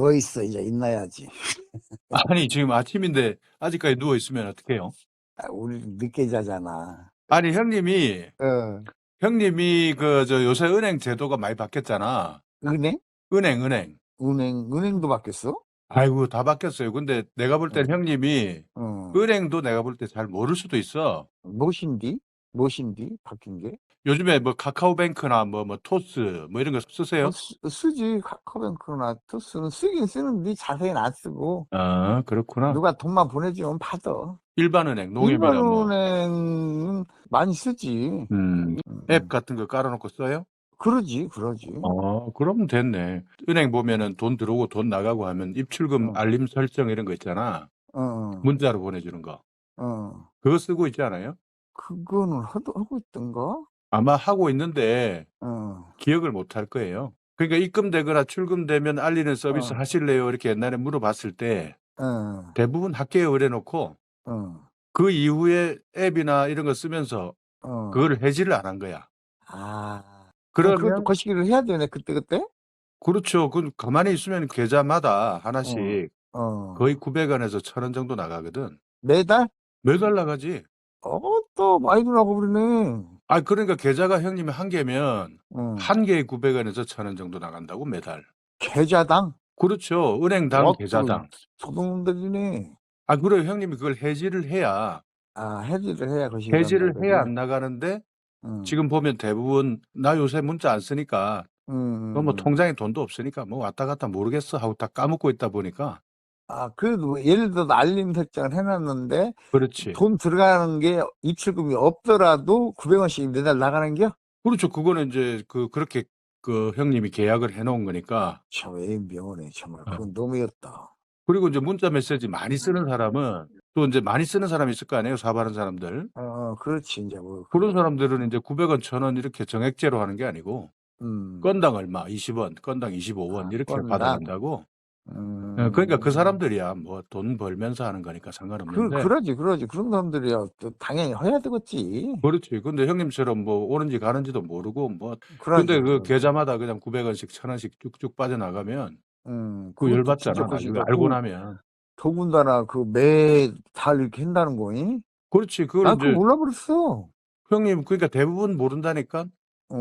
누워 있어 이제 있나야지. 아니 지금 아침인데 아직까지 누워 있으면 어떡해요? 아, 우리 늦게 자잖아. 아니 형님이 어. 형님이 그 저 요새 은행 제도가 많이 바뀌었잖아. 은행? 은행 은행. 은행 은행도 바뀌었어? 아이고 다 바뀌었어요. 근데 내가 볼땐 형님이 어. 은행도 내가 볼 때 잘 모를 수도 있어. 무엇인디? 무엇인디? 바뀐 게? 요즘에 뭐 카카오뱅크나 뭐 뭐 토스 뭐 이런 거 쓰세요? 어, 쓰, 쓰지 카카오뱅크나 토스는 쓰긴 쓰는데 자세히는 안 쓰고 아 그렇구나. 누가 돈만 보내주면 받아. 일반은행, 일반 농협이나 뭐 은행은 많이 쓰지. 음, 음, 앱 같은 거 깔아놓고 써요? 그러지, 그러지. 어, 그러면 됐네. 은행 보면은 돈 들어오고 돈 나가고 하면 입출금 어. 알림 설정 이런 거 있잖아. 어, 어, 문자로 보내주는 거. 어. 그거 쓰고 있지 않아요? 그거는 하도 하고 있던가? 아마 하고 있는데 어, 기억을 못 할 거예요. 그러니까 입금되거나 출금되면 알리는 서비스 어. 하실래요? 이렇게 옛날에 물어봤을 때 어, 대부분 학교에 의뢰놓고 어, 그 이후에 앱이나 이런 거 쓰면서 어. 그거를 해지를 안 한 거야. 아, 그럼 그것도 그러면 거시기를 해야 되네, 그때그때? 그렇죠. 그 가만히 있으면 계좌마다 하나씩 어. 거의 900 원에서 1000 원 정도 나가거든. 매달? 매달 나가지. 어, 또 많이 나고 그러네. 아 그러니까 계좌가 형님이 한 개면 어. 한 개에 900 원에서 1000 원 정도 나간다고 매달. 계좌당? 그렇죠. 은행당 어, 또 계좌당. 소동들이네. 아 그래요. 형님이 그걸 해지를 해야 아, 해지를 해야 거시기가 해지를 나거든. 해야 안 나가는데 음, 지금 보면 대부분 나 요새 문자 안 쓰니까 음, 뭐 음. 통장에 돈도 없으니까 뭐 왔다 갔다 모르겠어 하고 다 까먹고 있다 보니까 아, 그래도 예를 들어 알림 설정을 해놨는데 그렇지. 돈 들어가는 게 입출금이 없더라도 900원씩 매달 나가는 겨? 그렇죠. 그거는 이제 그 그렇게 그 형님이 계약을 해 놓은 거니까 참, 왜 명언해, 정말. 어. 그건 너무였다. 그리고 이제 문자 메시지 많이 쓰는 사람은 또 이제 많이 쓰는 사람이 있을 거 아니에요. 사바는 사람들. 어, 어, 그렇지, 이제 뭐. 그런 사람들은 이제 900원, 1000원 이렇게 정액제로 하는 게 아니고 음, 건당 얼마, 20원, 건당 25원 아, 이렇게 건당. 받아간다고. 음. 어, 그러니까 그 사람들이야 뭐 돈 벌면서 하는 거니까 그, 상관없는데. 그러지, 그러지. 그런 사람들이야. 또 당연히 해야 되겠지. 그렇지. 근데 형님처럼 뭐 오는지 가는지도 모르고 뭐 그러지, 근데 그 그러지. 계좌마다 그냥 900원씩, 1000원씩 쭉쭉 빠져나가면 음, 그 그것도 열받잖아. 진짜 나중에 것이다. 알고 그, 나면. 더군다나 그 매 달 이렇게 한다는 거니? 그렇지. 그걸 난 그거 이제 몰라버렸어. 형님 그러니까 대부분 모른다니까.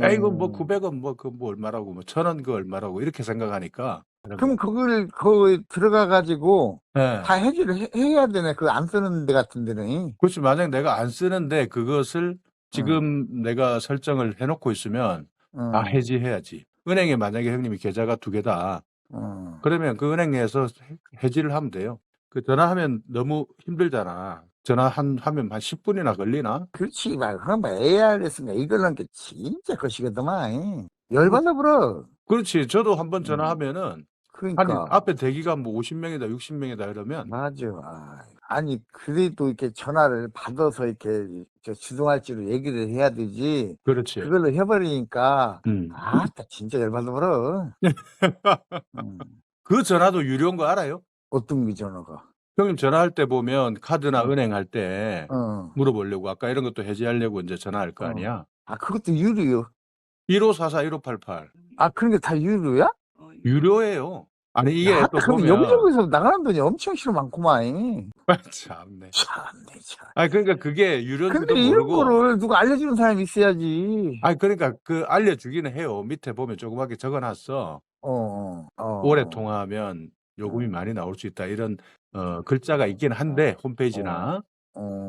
야 이거 뭐 어. 900원 뭐 그 뭐 얼마라고 뭐 1000원 그 얼마라고 이렇게 생각하니까. 그럼 그걸 거기 들어가 가지고 예. 다 해지를 해, 해야 되네. 그거 안 쓰는 데 같은 데는. 그렇지. 만약 내가 안 쓰는데 그것을 지금 내가 설정을 해놓고 있으면 어, 아 해지해야지. 은행에 만약에 형님이 계좌가 두 개다. 어. 그러면 그 은행에서 해- 해지를 하면 돼요. 그 전화하면 너무 힘들잖아. 전화 한 하면 한 10분이나 걸리나? 그렇지. 막, 그럼 뭐 ARS인가 이걸는 게 진짜 것이거든만. 열받아 버려. 그렇지. 저도 한번 음. 전화하면은 아니 그러니까. 앞에 대기가 뭐 50명이다, 60명이다 이러면 맞아. 아, 아니, 그래도 이렇게 전화를 받아서 이렇게 저 주동할지로 얘기를 해야 되지. 그렇지. 그걸로 해버리니까, 음. 아, 나 진짜 열받아 버려. 음. 그 전화도 유료인 거 알아요? 어떤 게 전화가? 형님 전화할 때 보면 카드나 어. 은행 할 때 어. 물어보려고 아까 이런 것도 해지하려고 이제 전화할 거 어. 아니야. 아, 그것도 유료요. 1544 1588 아, 그런 게 다 유료야? 유료예요. 아니 이게 야, 또 그럼 보면 여기저기서 나가는 돈이 엄청 싫어 많구만. 참네. 참네, 참. 아니 그러니까 그게 유료인지도 근데 이런 모르고 거를 누가 알려주는 사람이 있어야지. 아니 그러니까 그 알려주기는 해요. 밑에 보면 조그맣게 적어놨어. 어, 어, 어. 오래 통화하면 요금이 음. 많이 나올 수 있다 이런 어, 글자가 있긴 한데 홈페이지나 어.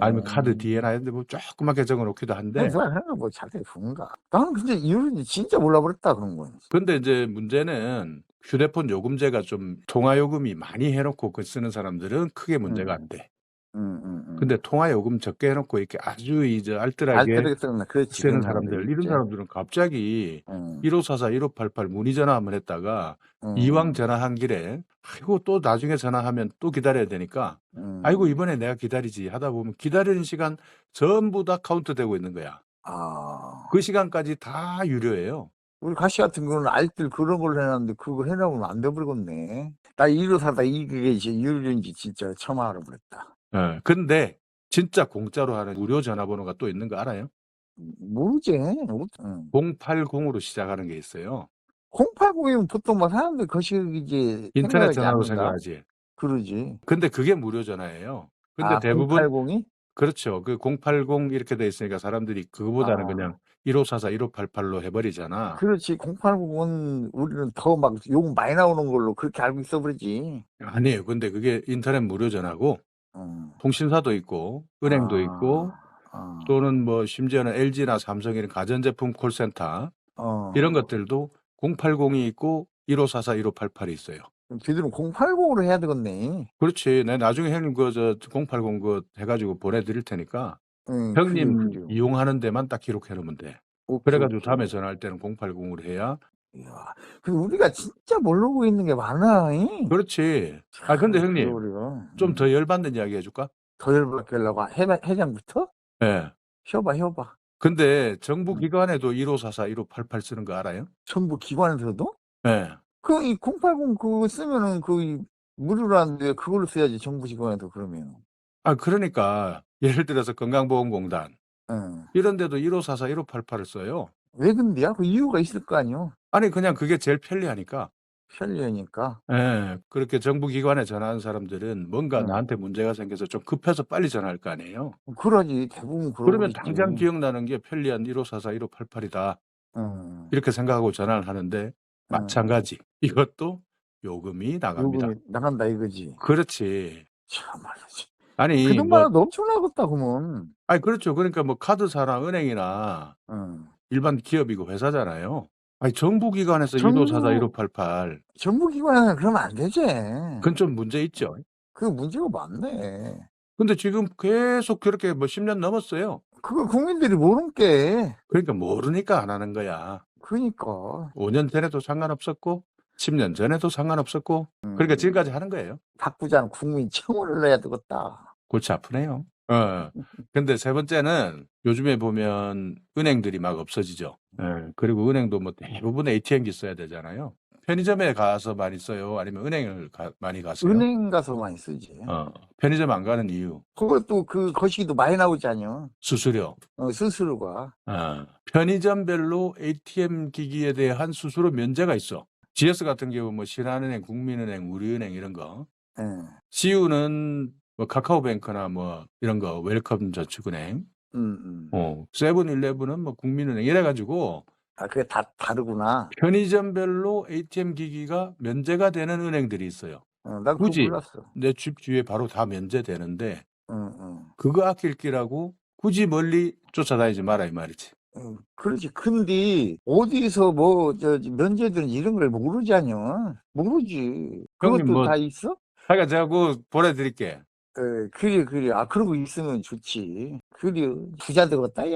아니면 카드 뒤에나 했는데 뭐 조그맣게 적어 놓기도 한데 누가 하는 거뭐 자세히 fun가. 나는 근데 이유는 진짜 몰라버렸다 그런 건. 근데 이제 문제는 휴대폰 요금제가 좀 통화 요금이 많이 해놓고 그 쓰는 사람들은 크게 문제가 안 돼. 음, 음, 음. 근데 통화 요금 적게 해 놓고 이렇게 아주 이제 알뜰하게 알뜰하게 쓰는 그렇지. 쓰는 그런 사람들 사람들이 이런 있지. 사람들은 갑자기 음, 1544, 1588 문의 전화 한번 했다가 음, 이왕 전화한 길에 아이고 또 나중에 전화하면 또 기다려야 되니까 음. 아이고 이번에 내가 기다리지 하다 보면 기다리는 시간 전부 다 카운트 되고 있는 거야. 아, 그 시간까지 다 유료예요. 우리 가시 같은 경우는 알뜰 그런 걸 해놨는데 그거 해 놓으면 안 돼 버리겠네. 나 이로 사다 이게 이제 유료인지 진짜 처음 알아 버렸다. 예. 근데 진짜 공짜로 하는 무료 전화번호가 또 있는 거 알아요? 모르지. 응. 080으로 시작하는 게 있어요. 080이면 보통 막 사람들 거시기지 인터넷 생각하지 전화로? 생각하지. 그러지. 근데 그게 무료 전화예요. 근데 아, 대부분 080이? 그렇죠. 그 080 이렇게 돼 있으니까 사람들이 그거보다는 아. 그냥 1544, 1588로 해버리잖아. 그렇지. 080은 우리는 더 막 욕 많이 나오는 걸로 그렇게 알고 있어 버리지. 아니에요. 근데 그게 인터넷 무료 전화고 음. 통신사도 있고 은행도 아, 있고 어, 또는 뭐 심지어는 LG나 삼성 이런 가전제품 콜센터 어. 이런 것들도 080이 있고 1544, 1588이 있어요. 걔들은 080으로 해야 되겠네. 그렇지. 내 나중에 형님 그저080 그 해가지고 보내드릴 테니까 응, 형님 그래요, 그래요. 이용하는 데만 딱 기록해 놓으면 돼. 오케이, 그래가지고 오케이. 다음에 전화할 때는 080으로 해야 이야, 근데 우리가 진짜 모르고 있는 게 많아. 잉? 그렇지. 아 근데 참, 형님 그래, 우리가. 좀 음. 더 열받는 이야기 해줄까? 더 열받게 하려고 해, 해장부터? 예. 쉬어봐, 쉬어봐. 근데 정부 음. 기관에도 1544, 1588 쓰는 거 알아요? 정부 기관에서도? 예. 그, 이 080 그거 쓰면은 그, 이 무료라는데 그걸로 써야지, 정부 기관에서 그러면. 아 그러니까 예를 들어서 건강보험공단 응. 이런 데도 1544, 1588을 써요. 왜 근데야? 그 이유가 있을 거 아니요? 아니 그냥 그게 제일 편리하니까. 편리하니까. 예. 그렇게 정부 기관에 전화하는 사람들은 뭔가 응. 나한테 문제가 생겨서 좀 급해서 빨리 전화할 거 아니에요. 그러지, 대부분 그러고 그러면 있지. 당장 기억나는 게 편리한 1544, 1588이다. 응. 이렇게 생각하고 전화를 하는데 마찬가지. 이것도 요금이 나갑니다. 요금이 나간다 이거지. 그렇지. 참 말이지. 아니 그뭐 돈만 도 엄청나겠다, 그러면. 아니 그렇죠. 그러니까 뭐 카드사나 은행이나 응. 일반 기업이고 회사잖아요. 아니 정부 기관에서 정부- 1544, 1588 정부 기관에는 그러면 안 되지. 그건 좀 문제 있죠. 그 문제가 많네. 근데 지금 계속 그렇게 뭐 10 년 넘었어요. 그걸 국민들이 모르는 게. 그러니까 모르니까 안 하는 거야. 그러니까. 5 년 전에도 상관없었고 10 년 전에도 상관없었고 그러니까 음, 지금까지 하는 거예요. 바꾸자는 국민 청원을 내야 되겠다. 골치 아프네요. 어. 근데 세 번째는 요즘에 보면 은행들이 막 없어지죠. 예. 그리고 은행도 뭐 대부분 ATM기 써야 되잖아요. 편의점에 가서 많이 써요. 아니면 은행을 가- 많이 가세요. 은행 가서 많이 쓰지. 어. 편의점 안 가는 이유 그것도 그 거시기도 많이 나오잖아요. 수수료. 어, 수수료가. 어. 편의점별로 ATM 기기에 대한 수수료 면제가 있어. GS 같은 경우 뭐 신한은행, 국민은행, 우리은행 이런 거. 예. CU는 뭐 카카오뱅크나 뭐 이런 거 웰컴 저축은행. 음, 음. 어. 세븐일레븐은 뭐 국민은행 이래 가지고 아, 그게 다 다르구나. 편의점별로 ATM 기기가 면제가 되는 은행들이 있어요. 어, 난 그거 굳이. 몰랐어. 내 집 뒤에 바로 다 면제되는데 응, 응. 그거 아낄 끼라고 굳이 멀리 쫓아다니지 마라 이 말이지. 응, 그렇지. 근데 어디서 뭐 저 면제되는지 이런 걸 모르잖여. 모르지. 형님 그것도 뭐- 다 있어? 하여간 제가 그거 보내드릴게. 예, 그래, 그래. 아, 그러고 있으면 좋지. 그래, 부자 되겠다, 야.